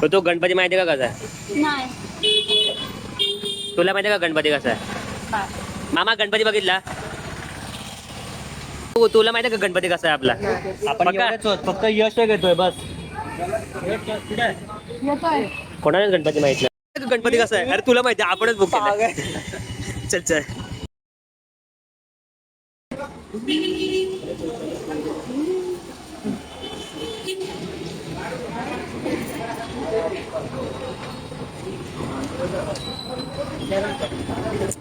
हो, तो गणपती माहिती का कसा आहे? नाही. तुला माहिती का गणपती कसा आहे? मामा गणपती बघितला? तू- तुला माहिती का गणपती कसा आहे आपला? आपण बघा. एवढेच आहोत, फक्त यश घेतोय बस. कोणाला गणपती माहीत नाही. गणपती कसा आहे? अरे तुला माहिती आहे, आपणच बुक केला चल चल.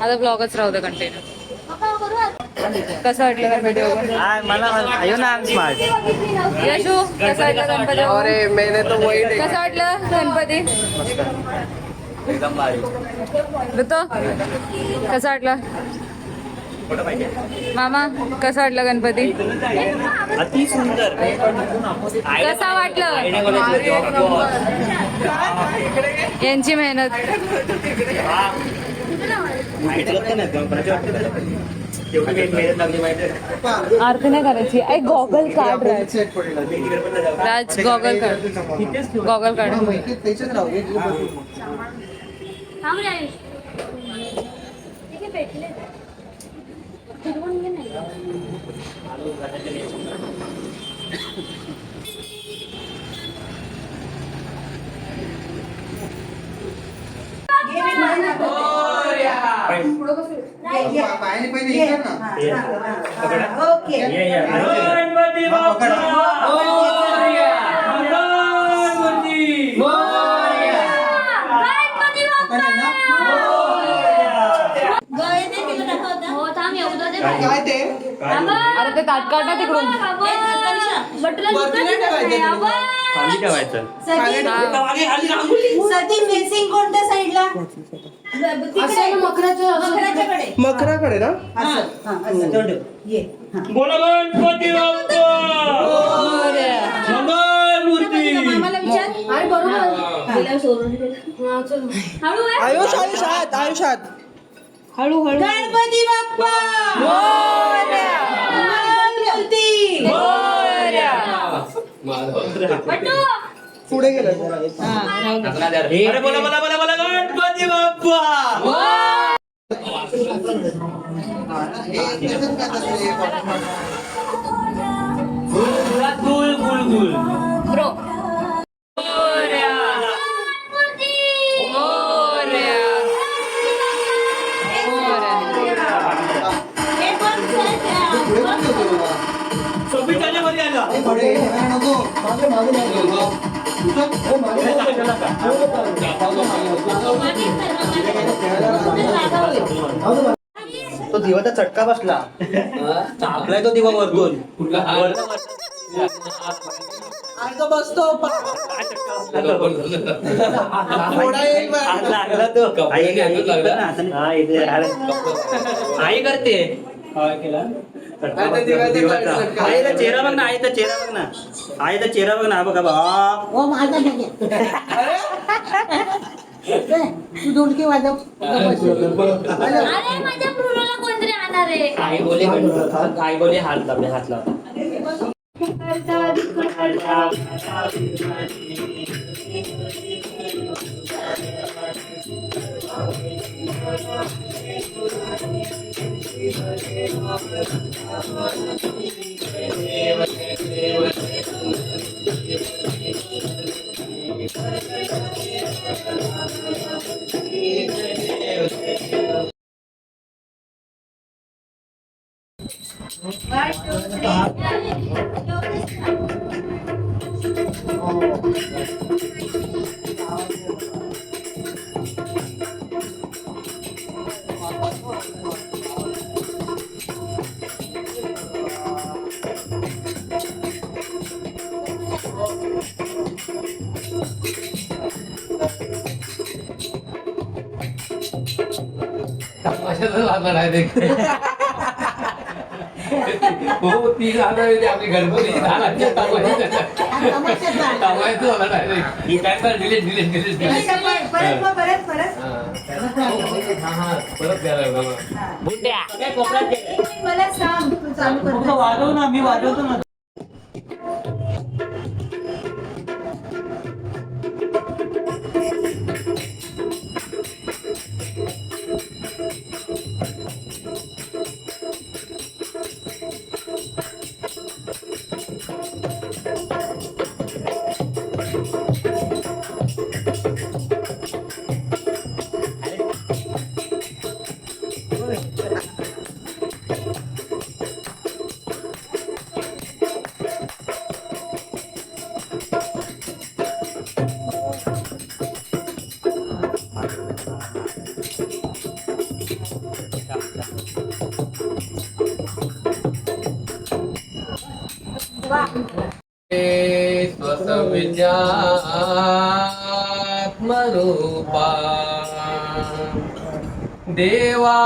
आता ब्लॉगच राहू दे कंटिन्यू कसं वाटलं गणपती बघून मला येऊ ना स्मार्ट यशू कसं वाटलं गणपती? बघून? कसं वाटलं गणपती? एकदम भारी ऋतू कसं वाटलं? मामा कसं वाटलं गणपती? अति सुंदर. कसा वाटलं? यांची मेहनत. आरती नाही करायची ऐक गॉगल काढ राज राज गॉगल काढ गॉगल काढ गणपती बाप्पा! हो, थांब, येऊ दे. ते. अरे ते तिकडून. बाबा! बटुला दुकान दिसत नाही, बाबा! खाली ठेवायचं. सती फेसिंग कोणत्या साईडला? मकराकडे ना असं हा, असं. ये हा. बोला गणपती बाप्पा. मंगल मूर्ती मामाला विचार. गेल्यावर सोडून दिलं. हळू आहे. आयुष आयुष्यात. आयुष्यात गणपती बाप्पा. पुढे गेलं अरे बोला बोला बोला बोला गणपती बाप्पा गुल गुल गुल ब्रो गणपती! हे पण तो दिवाचा चटका बसला. आपलाय तो दिवा वरतून. बसतो. हा. आई करते. केला. चेहरा बघ ना. आईचा चेहरा बघ ना आईचा चेहरा बघ ना. बघा बा वाजव. अरे माझ्या कोणतरी आणणार आहे? आई बोले बोले हात लावले हात लावले Thank you. Oh, लागणार आहे ते. हो ती आहे आपली गणपतीची झाड आहे त्या तमाशाचं. तमाशाचं होणार आहे ते. ही काय तर. परत हा. हा, हा. द्यायला मला. बुंड्या सांग तू चालू कर फक्त वाजव ना मी वाजवतो ना સ્વસવિદ્યાત્મરૂપા દેવા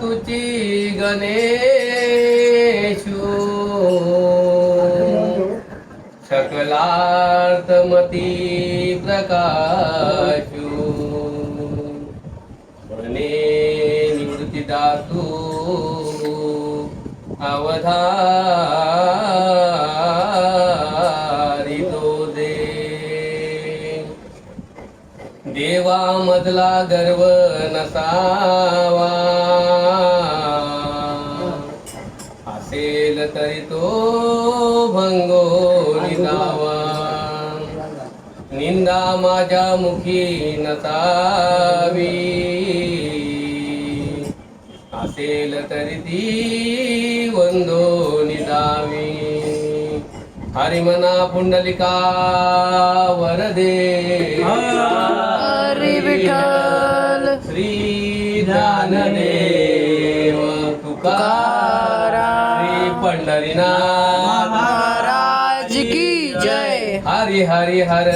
તુચી ગણેશુ સકલાર્થમતી પ્રકાર अवधारितो दे देवा मधला गर्व नसावा। असेल तरी तो भंगो निदावा निंदा माझ्या मुखी नसावी। असेल तरी ती वंदो निदावी हरिमना पुंडलिका वरदे हरी विठ्ठल श्री ज्ञानदेव तुकाराम श्री पंढरीनाथ महाराज की जय हरि हरि हर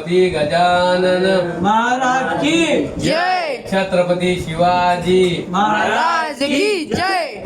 छत्रपती गजानन. महाराज की जय. छत्रपती शिवाजी. महाराज की जय.